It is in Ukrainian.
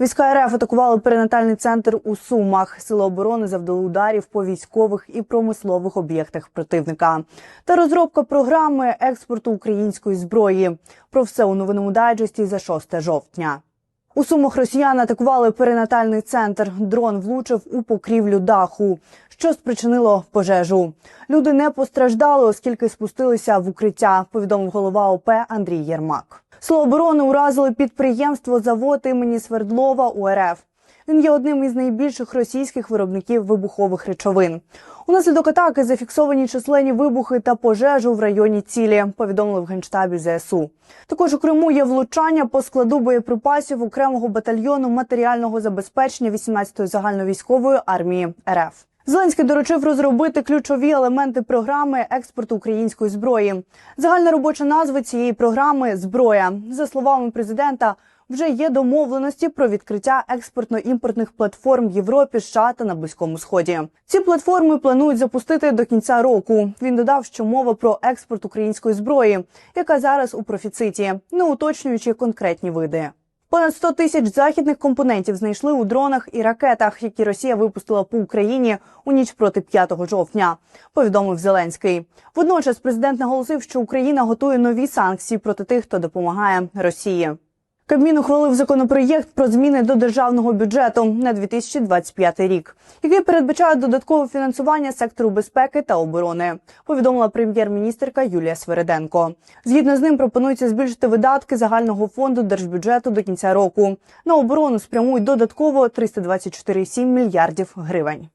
Війська РФ атакували перинатальний центр у Сумах. Сили оборони завдали ударів по військових і промислових об'єктах противника. Та розробка програми експорту української зброї. Про все у новинному дайджесті за 6 жовтня. У Сумах росіяни атакували перинатальний центр. Дрон влучив у покрівлю даху, що спричинило пожежу. Люди не постраждали, оскільки спустилися в укриття. Повідомив голова ОП Андрій Єрмак. Оборони уразили підприємство завод імені Свердлова УРФ. Він є одним із найбільших російських виробників вибухових речовин. Унаслідок атаки зафіксовані численні вибухи та пожежу в районі цілі. Повідомили в генштабі ЗСУ. Також у Криму є влучання по складу боєприпасів окремого батальйону матеріального забезпечення 18-ї загальновійськової армії РФ. Зеленський доручив розробити ключові елементи програми експорту української зброї. Загальна робоча назва цієї програми зброя. За словами президента, вже є домовленості про відкриття експортно-імпортних платформ в Європі, США та на Близькому Сході. Ці платформи планують запустити до кінця року. Він додав, що мова про експорт української зброї, яка зараз у профіциті, не уточнюючи конкретні види. Понад 100 тисяч західних компонентів знайшли у дронах і ракетах, які Росія випустила по Україні у ніч проти 5 жовтня. Повідомив Зеленський. Водночас президент наголосив, що Україна готує нові санкції проти тих, хто допомагає Росії. Кабмін ухвалив законопроєкт про зміни до державного бюджету на 2025 рік, який передбачає додаткове фінансування сектору безпеки та оборони. Повідомила прем'єр-міністерка Юлія Свереденко. Згідно з ним пропонується збільшити видатки загального фонду держбюджету до кінця року. На оборону спрямують додатково 324,7 мільярдів гривень.